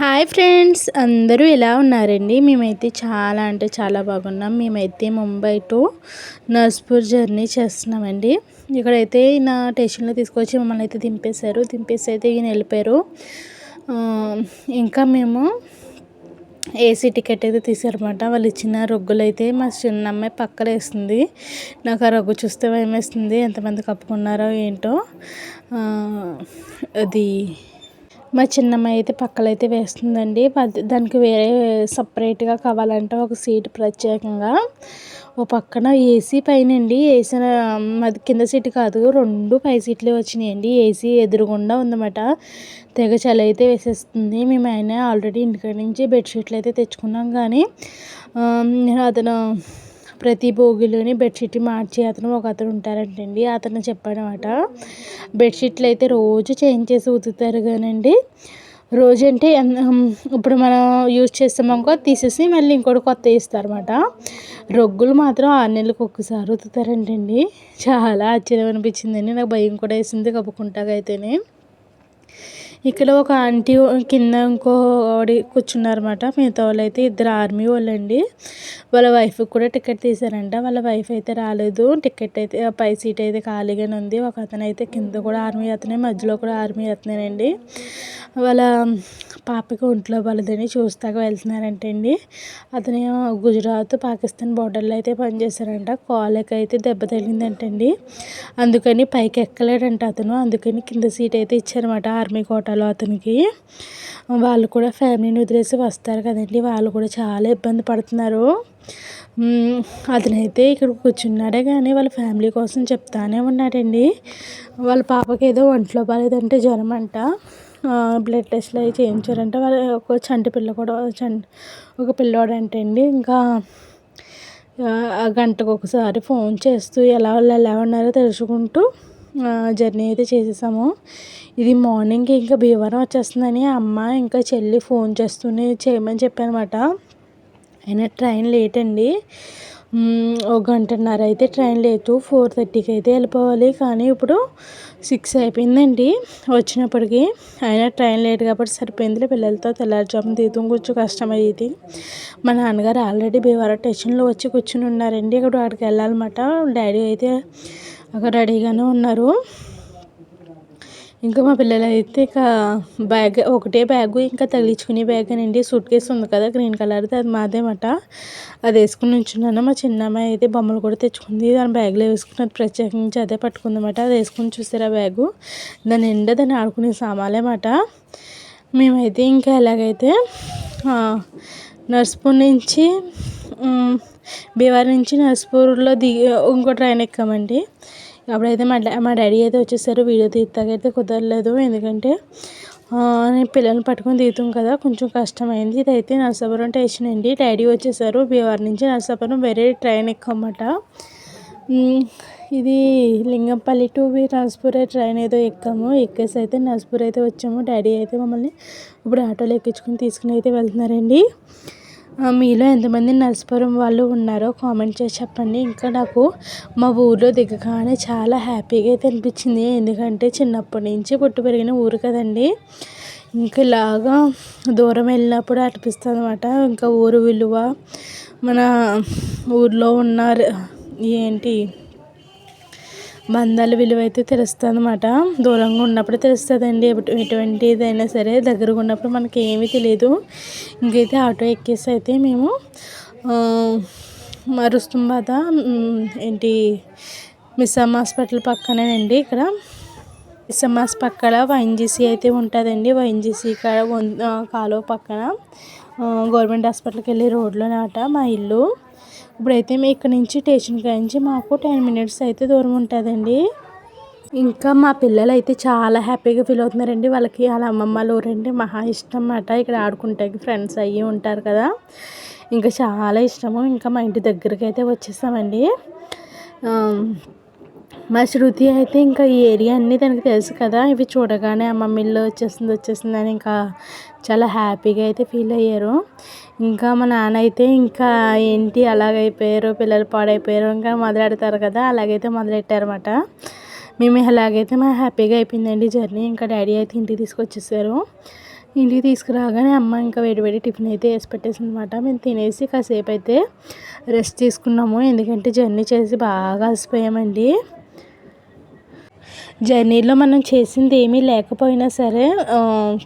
Hi friends అందరూ ఎలా ఉన్నారండి? మేమైతే చాలా అంటే చాలా బాగున్నాం. మేమైతే ముంబై టు నర్స్పూర్ జర్నీ చేస్తున్నామండి. ఇక్కడైతే నా స్టేషన్లో తీసుకొచ్చి మమ్మల్ని అయితే దింపేశారు. దింపేసి అయితే ఈయన వెళ్ళిపోయారు. ఇంకా మేము ఏసీ టికెట్ అయితే తీసారనమాట వాళ్ళు ఇచ్చిన రొగ్గులు అయితే మా చిన్న అమ్మాయి పక్కన వేస్తుంది నాకు ఆ రొగ్గు చూస్తే భయం వేస్తుంది ఎంతమంది కప్పుకున్నారో ఏంటో. అది మా చిన్నమ్మాయి అయితే పక్కలైతే వేస్తుందండి. దానికి వేరే సపరేట్గా కావాలంటే ఒక సీట్ ప్రత్యేకంగా. ఓ పక్కన ఏసీ పైన అండి ఏసీ మాది కింద సీట్ కాదు. రెండు పై సీట్లే వచ్చినాయండి. ఏసీ ఎదురుగుండా ఉందన్నమాట. తెగ చలి అయితే వేసేస్తుంది. మేము ఆయన ఆల్రెడీ ఇంటికాడ నుంచి బెడ్షీట్లు అయితే తెచ్చుకున్నాం కానీ అతను ప్రతి భోగిలోని బెడ్షీట్ మార్చే అతను ఒక అతను ఉంటారంటండి. అతను చెప్పాడనమాట బెడ్షీట్లు అయితే రోజు చేంజ్ చేసి ఉతుకుతారు కానండి. రోజు అంటే ఇప్పుడు మనం యూజ్ చేస్తామనుకో తీసేసి మళ్ళీ ఇంకోటి కొత్త ఇస్తారన్నమాట రొగ్గులు మాత్రం ఆరు నెలలకు ఒక్కసారి ఉతుకుతారంటండి. చాలా ఆశ్చర్యం అనిపించిందండి. నాకు భయం కూడా వేసింది కప్పుకుంటాకైతేనే ఇక్కడ ఒక ఆంటీ కింద ఇంకో కూర్చున్నారన్నమాట. మిగతా వాళ్ళు అయితే ఇద్దరు ఆర్మీ వాళ్ళండి. వాళ్ళ వైఫ్ కూడా టికెట్ తీశారంట. వాళ్ళ వైఫ్ అయితే రాలేదు. టికెట్ అయితే పై సీట్ అయితే ఖాళీగానే ఉంది. ఒక అతను అయితే కింద కూడా ఆర్మీ అతనే మధ్యలో కూడా ఆర్మీ అతనేనండి. వాళ్ళ పాపకి ఒంట్లో బలదని చూస్తాక వెళ్తున్నారంటండి. అతను గుజరాత్ పాకిస్తాన్ బోర్డర్లో అయితే పనిచేశారంట. కాళ్ళకి అయితే దెబ్బ తగిలిందంటండి. అందుకని పైకి ఎక్కలేడంట అతను. అందుకని కింద సీట్ అయితే ఇచ్చారన్నమాట. ఆర్మీ కోట కోటాలో అతనికి. వాళ్ళు కూడా ఫ్యామిలీని వదిలేసి వస్తారు కదండి. వాళ్ళు కూడా చాలా ఇబ్బంది పడుతున్నారు. అతనైతే ఇక్కడ కూర్చున్నాడే కానీ వాళ్ళ ఫ్యామిలీ కోసం చెప్తానే ఉన్నాడండి. వాళ్ళ పాపకి ఏదో ఒంట్లో బాగాలేదంటే జ్వరం అంట. బ్లడ్ టెస్ట్లు అవి చేయించారంటే. వాళ్ళ ఒక చంటి పిల్ల కూడా చంటి ఒక పిల్లోడు అంటండి ఇంకా గంటకు ఒకసారి ఫోన్ చేస్తూ ఎలా వాళ్ళు ఎలా ఉన్నారో తెలుసుకుంటూ జర్నీ అయితే చేసేసాము. ఇది మార్నింగ్ ఇంకా భీమవరం వచ్చేస్తుందని అమ్మ ఇంకా చెల్లి ఫోన్ చేస్తూనే చేయమని చెప్పానమాట. అయినా ట్రైన్ లేట్ అండి. ఒక గంటన్నర అయితే ట్రైన్ లేదు. ఫోర్ థర్టీకి అయితే వెళ్ళిపోవాలి. కానీ ఇప్పుడు సిక్స్ అయిపోయిందండి వచ్చినప్పటికి. అయినా ట్రైన్ లేట్ కాబట్టి సరిపోయింది పిల్లలతో తెల్లారుజామున తీయటం కొంచెం కష్టమయ్యేది మా నాన్నగారు ఆల్రెడీ భీమవరం స్టేషన్లో వచ్చి కూర్చుని ఉన్నారండి. ఇక్కడ అక్కడికి వెళ్ళాలన్నమాట. డాడీ అయితే అక్కడ రెడీగానే ఉన్నారు. ఇంకా మా పిల్లలు అయితే ఇక బ్యాగ్ ఒకటే బ్యాగు ఇంకా తగిలించుకునే బ్యాగ్ అండి సూట్ కేసు ఉంది కదా గ్రీన్ కలర్ది అది మాదేమాట. అది వేసుకుని ఉంచున్నాను మా చిన్నమ్మాయి అయితే బొమ్మలు కూడా తెచ్చుకుంది. దాని బ్యాగ్లో వేసుకున్నది ప్రత్యేకించి అదే పట్టుకుందన్నమాట అది వేసుకుని చూసారు ఆ బ్యాగు? దాని నిండా దాన్ని ఆడుకునే సామాన్లేమాట మేమైతే ఇంకా ఎలాగైతే నర్సుపూర్ నుంచి బీవార్ నుంచి నర్సపూర్లో దిగి ఇంకో ట్రైన్ ఎక్కామండి అప్పుడైతే మా డా మా డాడీ అయితే వచ్చేసారు వీడియో తీస్తాకైతే కుదరలేదు ఎందుకంటే నేను పిల్లల్ని పట్టుకొని దిగుతాం కదా కొంచెం కష్టమైంది. ఇదైతే నర్సాపురం స్టేషన్ అండి. డాడీ వచ్చేసారు బీహార్ నుంచి నర్సాపురం వేరే ట్రైన్ ఎక్కమాట ఇది లింగంపల్లి టు నర్స్పూర్ ట్రైన్ ఏదో ఎక్కాము. ఎక్కేసి అయితే నర్సపూర్ అయితే వచ్చాము. డాడీ అయితే మమ్మల్ని ఇప్పుడు ఆటోలో ఎక్కించుకొని తీసుకుని అయితే వెళ్తున్నారండి. మీలో ఎంతమంది నరసాపురం వాళ్ళు ఉన్నారో కామెంట్ చేసి చెప్పండి. ఇంకా నాకు మా ఊర్లో దిగగానే చాలా హ్యాపీగా అయితే అనిపించింది. ఎందుకంటే చిన్నప్పటి నుంచి పుట్టి పెరిగిన ఊరు కదండి. ఇంకా ఇలాగా దూరం వెళ్ళినప్పుడు అనిపిస్తుంది అనమాట ఇంకా ఊరు విలువ మన ఊర్లో ఉన్న ఏంటి బంధాల విలువ అయితే తెలుస్తుంది అనమాట దూరంగా ఉన్నప్పుడు తెలుస్తుందండి. ఎటువంటిదైనా సరే దగ్గరగా ఉన్నప్పుడు మనకి ఏమీ తెలియదు ఇంకైతే ఆటో ఎక్కేసి అయితే మేము మరుస్తుంబాద ఏంటి మిస్సమ్మ హాస్పిటల్ పక్కనేనండి ఇక్కడ. మిస్సమ్మ పక్కన వైఎన్జీసీ అయితే ఉంటుందండి. వైఎన్జీసీ కాడ కాలువ పక్కన గవర్నమెంట్ హాస్పిటల్కి వెళ్ళి రోడ్లో ఆట మా ఇల్లు. ఇప్పుడైతే మేము ఇక్కడ నుంచి స్టేషన్ నుంచి మాకు టెన్ మినిట్స్ అయితే దూరం ఉంటుందండి. ఇంకా మా పిల్లలు అయితే చాలా హ్యాపీగా ఫీల్ అవుతున్నారండి. వాళ్ళకి వాళ్ళ అమ్మమ్మలు ఊరండి మహా ఇష్టం అన్నమాట ఇక్కడ ఆడుకుంటే ఫ్రెండ్స్ అయ్యి ఉంటారు కదా. ఇంకా చాలా ఇష్టము. ఇంకా మా ఇంటి దగ్గరికి అయితే వచ్చేసామండి. మా శృతి అయితే ఇంకా ఈ ఏరియా అన్నీ తనకు తెలుసు కదా. ఇవి చూడగానే అమ్మమ్మ ఇల్లు వచ్చేసింది వచ్చేసింది అని ఇంకా చాలా హ్యాపీగా అయితే ఫీల్ అయ్యారు. ఇంకా మా నాన్న అయితే ఇంకా ఏంటి అలాగైపోయారు పిల్లలు పాడైపోయారు ఇంకా మొదలెడతారు కదా అలాగైతే మొదలెట్టారన్నమాట. మేము ఎలాగైతే మా హ్యాపీగా అయిపోయిందండి జర్నీ. ఇంకా డాడీ అయితే ఇంటికి తీసుకొచ్చేసారు. ఇంటికి తీసుకురాగానే అమ్మ ఇంకా వేడి వేడి టిఫిన్ అయితే వేసి పెట్టేసింది అనమాట మేము తినేసి కాసేపు అయితే రెస్ట్ తీసుకున్నాము. ఎందుకంటే జర్నీ చేసి బాగా అలసిపోయామండి. జర్నీలో మనం చేసింది ఏమీ లేకపోయినా సరే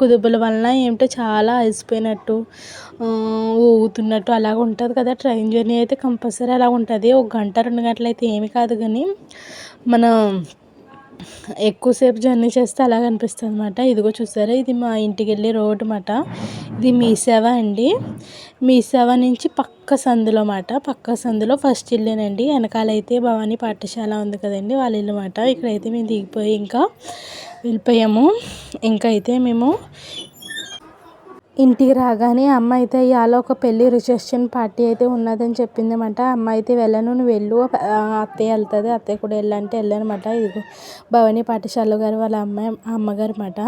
కుదుపుల వలన ఏమిటో చాలా అలసిపోయినట్టు ఊగుతున్నట్టు అలాగ ఉంటుంది కదా. ట్రైన్ జర్నీ అయితే కంపల్సరీ అలా ఉంటుంది. ఒక గంట రెండు గంటలు అయితే ఏమి కాదు కానీ మనం ఎక్కువసేపు జర్నీ చేస్తే అలాగ అనిపిస్తుంది అనమాట ఇదిగో చూసారా ఇది మా ఇంటికి వెళ్ళే రోడ్ అన్నమాట ఇది మీ సేవ అండి. మీ సేవ నుంచి పక్క సందులో మాట. పక్క సందులో ఫస్ట్ ఇల్లేనండి. వెనకాలైతే భవానీ పాఠశాల ఉంది కదండి వాళ్ళ ఇల్లు మాట. ఇక్కడైతే మేము దిగిపోయి ఇంకా వెళ్ళిపోయాము. ఇంకా అయితే మేము ఇంటికి రాగానే అమ్మ అయితే ఇవాళ ఒక పెళ్ళి రిసెప్షన్ పార్టీ అయితే ఉన్నదని చెప్పింది అనమాట అమ్మ అయితే వెళ్ళను నువ్వు వెళ్ళు. అత్తయ్య వెళ్తుంది అత్తయ్య కూడా వెళ్ళంటే వెళ్ళనమాట ఇది భవానీ పాఠశాల గారు వాళ్ళ అమ్మాయి అమ్మగారు అనమాట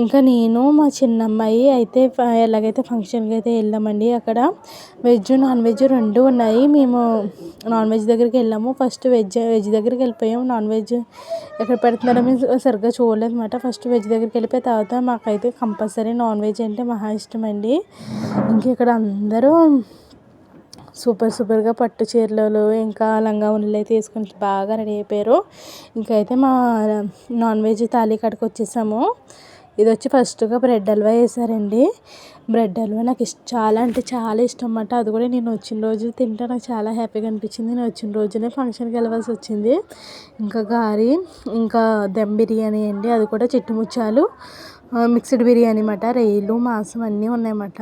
ఇంకా నేను మా చిన్నమ్మాయి అయితే ఎలాగైతే ఫంక్షన్కి అయితే వెళ్ళామండి అక్కడ వెజ్ నాన్ వెజ్ రెండు ఉన్నాయి. మేము నాన్ వెజ్ దగ్గరికి వెళ్ళాము. ఫస్ట్ వెజ్ వెజ్ దగ్గరికి వెళ్ళిపోయాము. నాన్ వెజ్ ఎక్కడ పెడుతున్నారో మేము సరిగ్గా చూడలేదు అనమాట ఫస్ట్ వెజ్ దగ్గరికి వెళ్ళిపోయి తర్వాత మాకైతే కంపల్సరీ నాన్ వెజ్ అంటే మహా ఇష్టం అండి ఇంక ఇక్కడ అందరూ సూపర్ సూపర్గా పట్టు చీరలు ఇంకా లంగా ఉన్నలు అయితే వేసుకొని బాగా రెడీ అయిపోయారు. ఇంకైతే అయితే మా నాన్ వెజ్ తాళీ కాడికి వచ్చేసాము. ఇది వచ్చి ఫస్ట్గా బ్రెడ్ హల్వా వేసారండి బ్రెడ్ హల్వా నాకు ఇష్టం చాలా అంటే చాలా ఇష్టం అన్నమాట అది కూడా నేను వచ్చిన రోజు తింటే నాకు చాలా హ్యాపీగా అనిపించింది. నేను వచ్చిన రోజునే ఫంక్షన్కి వెళ్ళవలసి వచ్చింది. ఇంకా గారి ఇంకా దమ్ బిర్యానీ అండి. అది కూడా చిట్టుముచ్చాలు మిక్స్డ్ బిర్యానీ అన్నమాట. రొయ్యలు మాంసం అన్నీ ఉన్నాయన్నమాట.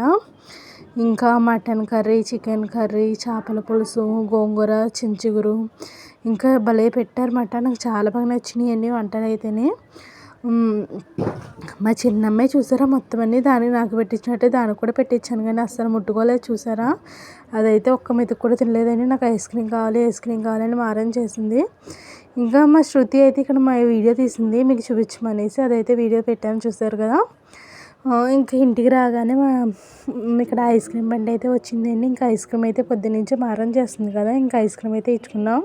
ఇంకా మటన్ కర్రీ చికెన్ కర్రీ చేపల పులుసు గోంగూర చించిగురు. ఇంకా భలే పెట్టారన్నమాట. నాకు చాలా బాగా నచ్చినాయి అన్నీ వంటలు అయితేనే మా చిన్నమ్మాయి చూసారా మొత్తం అన్నీ? దానికి నాకు పెట్టించినట్టే దానికి కూడా పెట్టించాను కానీ అస్సలు ముట్టుకోలేదు చూసారా? అదైతే ఒక్క మెతుకు కూడా తినలేదని నాకు ఐస్ క్రీమ్ కావాలి ఐస్ క్రీమ్ కావాలని మారం చేసింది. ఇంకా మా శృతి అయితే ఇక్కడ మా వీడియో తీసింది మీకు చూపించమనేసి అదైతే వీడియో పెట్టాను చూసారు కదా? ఇంకా ఇంటికి రాగానే మా ఇక్కడ ఐస్ క్రీమ్ బండి అయితే వచ్చిందండి. ఇంకా ఐస్ క్రీమ్ అయితే పొద్దున్నుంచి మారం చేస్తుంది కదా ఇంకా ఐస్ క్రీమ్ అయితే ఇచ్చుకున్నాం.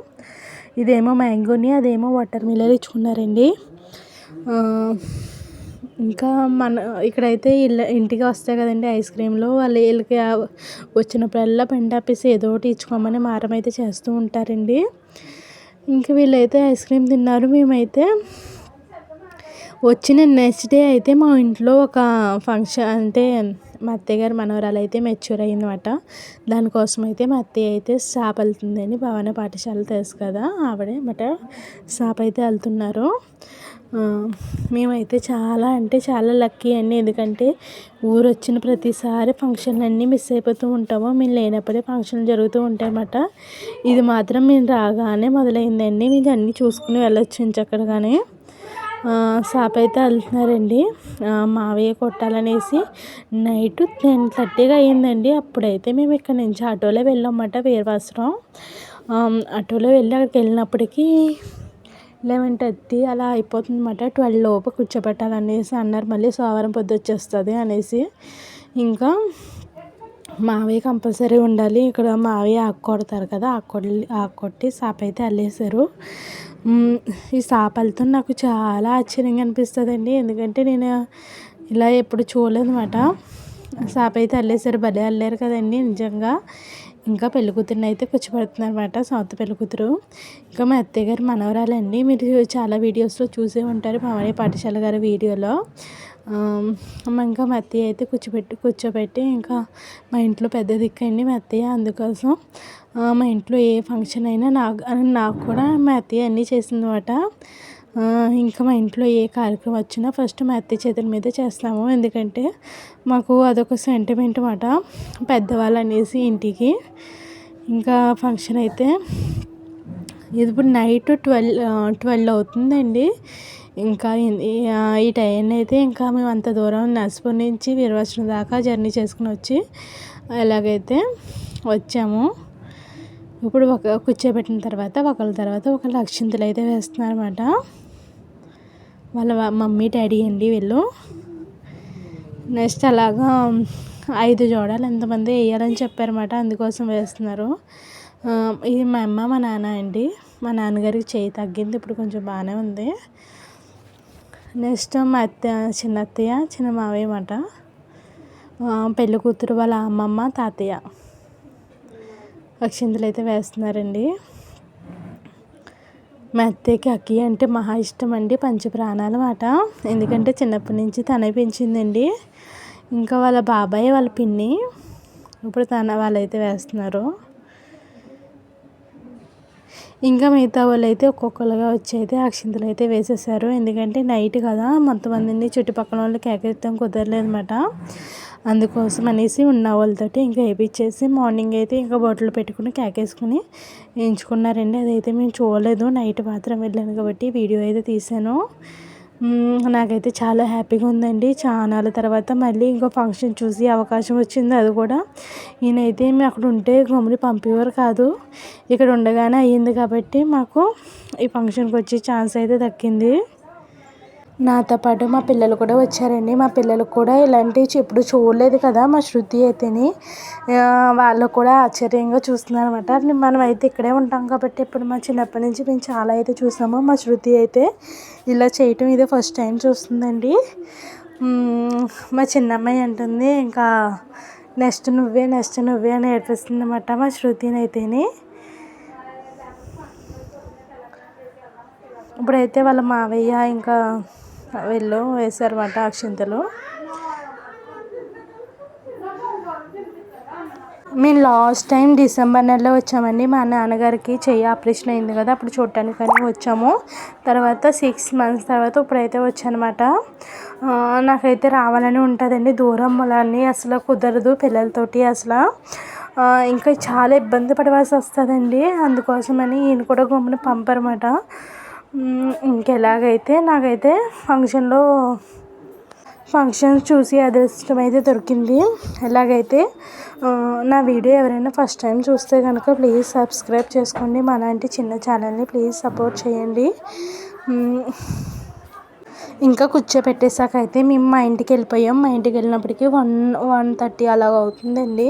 ఇదేమో మ్యాంగోని అదేమో వాటర్ మిల్లర్ ఇచ్చుకున్నారండి. ఇంకా మన ఇక్కడైతే ఇళ్ళ ఇంటికి వస్తాయి కదండి ఐస్ క్రీమ్లు వాళ్ళు వీళ్ళకి వచ్చినప్పుడల్లా బండి ఆపేసి ఏదో ఒకటి ఇచ్చుకోమని మారం అయితే చేస్తూ ఉంటారండి. ఇంక వీళ్ళైతే ఐస్ క్రీమ్ తిన్నారు మేమైతే. వచ్చిన నెక్స్ట్ డే అయితే మా ఇంట్లో ఒక ఫంక్షన్ అంటే మా అత్తయ్య గారు మనవరాలు అయితే మెచ్యూర్ అయిందన్నమాట. దానికోసం అయితే మా అత్తయ్య అయితే షాప్ వెళ్తుందని భవన పాఠశాల తెలుసు కదా ఆవిడే మాట షాప్ అయితే వెళ్తున్నారు. మేమైతే చాలా అంటే చాలా లక్కీ అండి. ఎందుకంటే ఊరు వచ్చిన ప్రతిసారి ఫంక్షన్లన్నీ మిస్ అయిపోతూ ఉంటాము. మేము లేనప్పుడే ఫంక్షన్లు జరుగుతూ ఉంటాయన్నమాట ఇది మాత్రం మేము రాగానే మొదలైందండి. మేము అన్నీ చూసుకుని వెళ్ళొచ్చు అక్కడగానే షాప్ అయితే వెళ్తున్నారండి. మావయ్య కొట్టాలనేసి నైట్ టెన్ థర్టీగా అయ్యిందండి. అప్పుడైతే మేము ఇక్కడ నుంచి ఆటోలో వెళ్ళామన్నమాట వీరవాసరం. ఆటోలో వెళ్ళి అక్కడికి వెళ్ళినప్పటికీ లెవెన్ థర్టీ అలా అయిపోతుంది అనమాట ట్వెల్వ్ లోపు కూర్చోబెట్టాలనేసి అన్నారు. మళ్ళీ సోమవారం పొద్దు వచ్చేస్తుంది అనేసి. ఇంకా మావయ్య కంపల్సరీ ఉండాలి. ఇక్కడ మావయ్య ఆకు కొడతారు కదా ఆకు కొట్టి ఆకు కొట్టి అయితే అల్లేశారు. ఈ సాపలతో నాకు చాలా ఆశ్చర్యంగా అనిపిస్తుందండి. ఎందుకంటే నేను ఇలా ఎప్పుడు చూడలేదు అనమాట సాప అయితే అల్లేశారు. భలే అల్లారు కదండి నిజంగా. ఇంకా పెళ్ళికూతురుని అయితే కూర్చోబెడుతున్నారు సౌత్ సొంత పెళ్ళికూతురు ఇంకా మా అత్తయ్య గారు మనవరాలండి. మీరు చాలా వీడియోస్లో చూసే ఉంటారు మామయ్య పాఠశాల గారి వీడియోలో. ఇంకా మా అత్తయ్య అయితే కూర్చోబెట్టి కూర్చోబెట్టి ఇంకా మా ఇంట్లో పెద్ద దిక్కండి మా అత్తయ్య అందుకోసం. మా ఇంట్లో ఏ ఫంక్షన్ అయినా నాకు నాకు కూడా మా అత్తయ్య అన్నీ చేసిందన్నమాట. ఇంకా మా ఇంట్లో ఏ కార్యక్రమం వచ్చినా ఫస్ట్ మా అత్తయ్య చేతుల మీదే చేస్తాము. ఎందుకంటే మాకు అదొక సెంటిమెంట్ అనమాట పెద్దవాళ్ళు అనేసి ఇంటికి ఇంకా ఫంక్షన్ అయితే ఇది ఇప్పుడు నైట్ ట్వెల్వ్ ట్వెల్వ్ అవుతుందండి. ఇంకా ఈ టైం అయితే ఇంకా మేము అంత దూరం నర్సపూర్ నుంచి వీరవచనం దాకా జర్నీ చేసుకుని వచ్చి ఎలాగైతే వచ్చాము ఇప్పుడు ఒక కూర్చోబెట్టిన తర్వాత ఒకళ్ళ తర్వాత ఒకళ్ళు అక్షింతలు అయితే వేస్తున్నారన్నమాట. వాళ్ళ మమ్మీ డాడీ అండి వీళ్ళు. నెక్స్ట్ అలాగా ఐదు జోడాలు ఎంతమంది వేయాలని చెప్పారన్నమాట అందుకోసం వేస్తున్నారు. ఇది మా అమ్మ మా నాన్న అండి. మా నాన్నగారికి చేయి తగ్గింది ఇప్పుడు కొంచెం బాగానే ఉంది. నెక్స్ట్ మా అత్త చిన్న అత్తయ్య చిన్న మావయ్య మాట పెళ్ళి కూతురు వాళ్ళ అమ్మమ్మ తాతయ్య. అక్షింతలు అయితే వేస్తున్నారండి. మా అత్తయ్యకి అక్కి అంటే మహా ఇష్టం అండి పంచప్రాణాలు మాట. ఎందుకంటే చిన్నప్పటి నుంచి తనే పెంచిందండి. ఇంకా వాళ్ళ బాబాయ్ వాళ్ళ పిన్ని. ఇప్పుడు తన వాళ్ళైతే వేస్తున్నారు. ఇంకా మిగతా వాళ్ళు అయితే ఒక్కొక్కరుగా వచ్చి అయితే అక్షింతలు అయితే వేసేసారు. ఎందుకంటే నైట్ కదా మొత్తమందిని చుట్టుపక్కల వాళ్ళు కేకెత్తాం కుదరలేదు అనమాట అందుకోసం అనేసి ఉన్న వాళ్ళతోటి ఇంకా వేయించేసి మార్నింగ్ అయితే ఇంకా బొట్టలు పెట్టుకుని కేకేసుకుని వేయించుకున్నారండి. అదైతే మేము చూడలేదు నైట్ మాత్రం వెళ్ళాను కాబట్టి వీడియో అయితే తీసాను నాకైతే చాలా హ్యాపీగా ఉందండి. చాలా తర్వాత మళ్ళీ ఇంకో ఫంక్షన్ చూసి అవకాశం వచ్చింది అది కూడా. ఈయనైతే మేము అక్కడ ఉంటే గమ్ముని పంపేవారు కాదు. ఇక్కడ ఉండగానే అయ్యింది కాబట్టి మాకు ఈ ఫంక్షన్కి వచ్చే ఛాన్స్ అయితే దక్కింది. నాతో పాటు మా పిల్లలు కూడా వచ్చారండి. మా పిల్లలకు కూడా ఇలాంటివి ఎప్పుడు చూడలేదు కదా మా శృతి అయితేని. వాళ్ళు కూడా ఆశ్చర్యంగా చూస్తున్నారు అనమాట మనం అయితే ఇక్కడే ఉంటాం కాబట్టి ఇప్పుడు మా చిన్నప్పటి నుంచి మేము చాలా అయితే చూసాము. మా శృతి అయితే ఇలా చేయటం ఇదే ఫస్ట్ టైం చూస్తుందండి. మా చిన్నమ్మాయి అంటుంది ఇంకా నెక్స్ట్ నువ్వే నెక్స్ట్ నువ్వే అని ఏడిపిస్తుంది అనమాట మా శృతిని అయితేని. ఇప్పుడైతే వాళ్ళ మావయ్య ఇంకా వీళ్ళు వేశారన్నమాట అక్షింతలు. మేము లాస్ట్ టైం డిసెంబర్ నెలలో వచ్చామండి. మా నాన్నగారికి చెయ్యి ఆపరేషన్ అయింది కదా అప్పుడు చూడటానికి అని వచ్చాము. తర్వాత సిక్స్ మంత్స్ తర్వాత ఇప్పుడైతే వచ్చానమాట. నాకైతే రావాలని ఉంటుందండి. దూరం అని అసలు కుదరదు పిల్లలతోటి అసలు. ఇంకా చాలా ఇబ్బంది పడవలసి వస్తుందండి. అందుకోసమని ఈయన కూడా గమ్మున పంపరమాట ఇంకెలాగైతే నాకైతే ఫంక్షన్లో ఫంక్షన్స్ చూసి అదృష్టం అయితే దొరికింది. ఎలాగైతే నా వీడియో ఎవరైనా ఫస్ట్ టైం చూస్తే కనుక ప్లీజ్ సబ్స్క్రైబ్ చేసుకోండి. మా లాంటి చిన్న ఛానల్ని ప్లీజ్ సపోర్ట్ చేయండి. ఇంకా కూర్చోపెట్టేసాక అయితే మేము మా ఇంటికి వెళ్ళిపోయాం. మా ఇంటికి వెళ్ళినప్పటికీ వన్ వన్ థర్టీ అలాగ అవుతుందండి